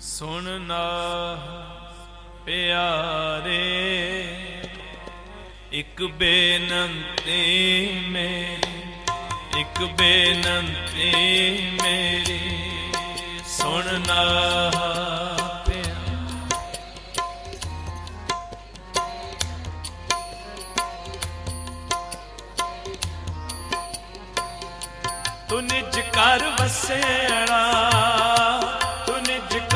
ਸੁਣਨਾ ਪਿਆਰੇ ਇੱਕ ਬੇਨਤੀ ਮੇਰੀ ਇੱਕ ਬੇਨੰਤੀ ਮੇਰੀ ਸੁਣਨਾ ਨਾ ਤੂੰ ਨਿਜ ਕਰ ਵਸੇਣਾ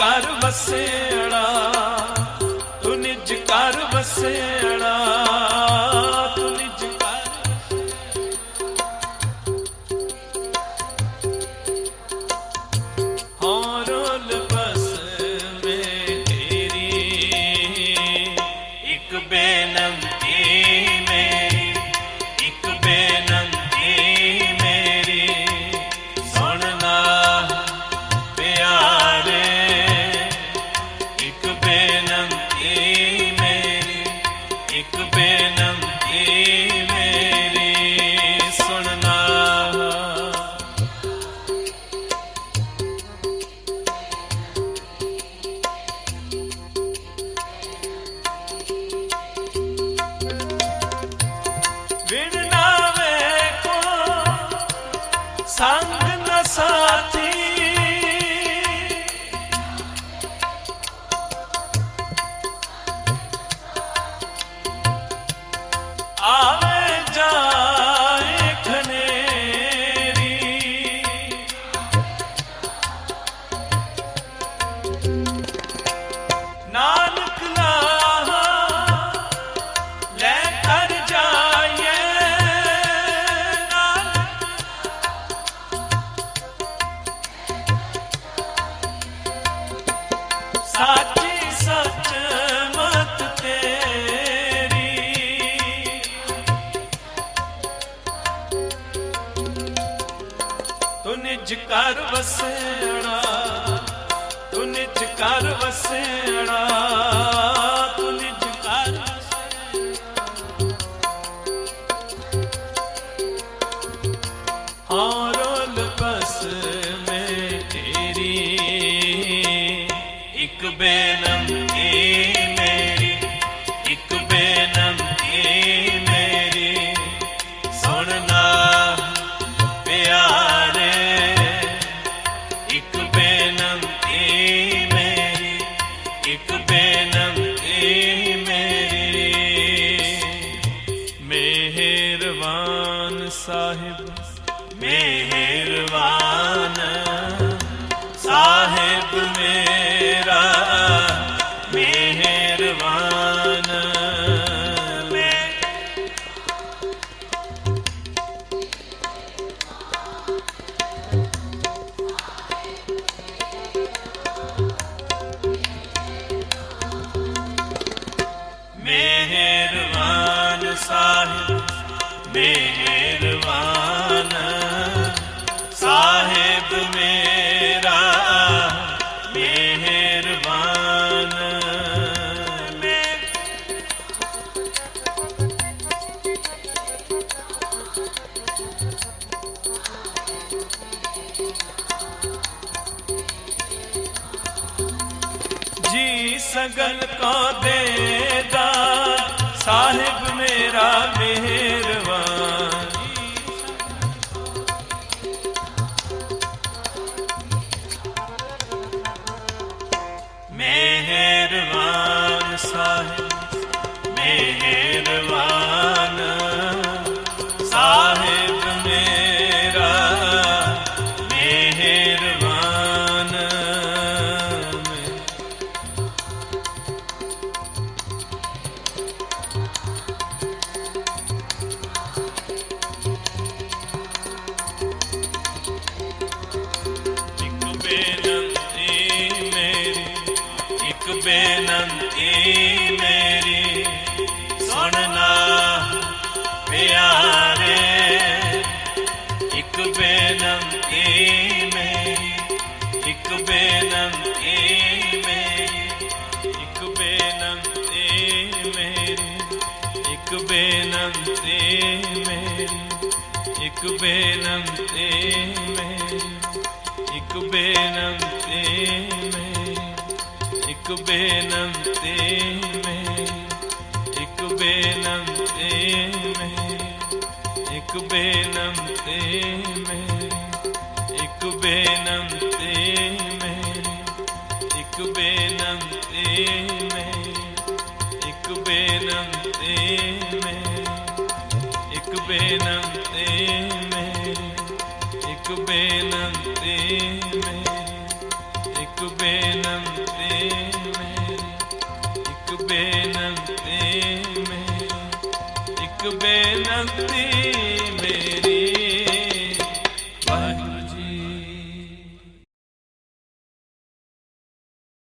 ਘਰ ਵਸੇੜਾ ਤੂੰ ਨਿਜ ਘਰ ਵਸੇੜਾ ਘਰ ਵਸਣਾ ਤੂੰ ਨਿਜ ਘਰ ਮੈਂ ਤੇਰੀ ਇੱਕ ਬੇਨਮ ਸਾਹਿਬ ਮੇਰਾ ਮਿਹਰਬਾਨ। ਜੀ ਸਗਲ ਕੋ ਦੇਦਾ ਸਾਹਿਬ ਮੇਰਾ ਸਾਹਿਬ ਮੇਰਾ ਮਿਹਰਬਾਨ। ਇੱਕ ਬੇਨਤੀ ਮੇਰੀ ਇੱਕ ਬੇਨਤੀ ਮੇਰੀ ਸੁਣਨਾ ਪਿਆ ਇੱਕ ਬੇਨਤੀ ਮੇਰੀ, ਇੱਕ ਬੇਨਤੀ ਮੇਰੀ, ਇੱਕ ਬੇਨਤੀ ਮੇਰੀ, ਇੱਕ ਬੇਨਤੀ ਮੇਰੀ, ਇੱਕ ਬੇਨਤੀ ਮੇਰੀ, ਇੱਕ ਬੇਨਤੀ ਮੇਰੀ, ਇੱਕ ਬੇਨਤੀ ਬੇਨਤੀ ਮੇਰੀ ਇੱਕ ਬੇਨਤੀ ਮੇਰੀ ਇੱਕ ਬੇਨਤੀ ਮੇਰੀ ਇੱਕ ਬੇਨਤੀ ਮੇਰੀ ਇੱਕ ਬੇਨਤੀ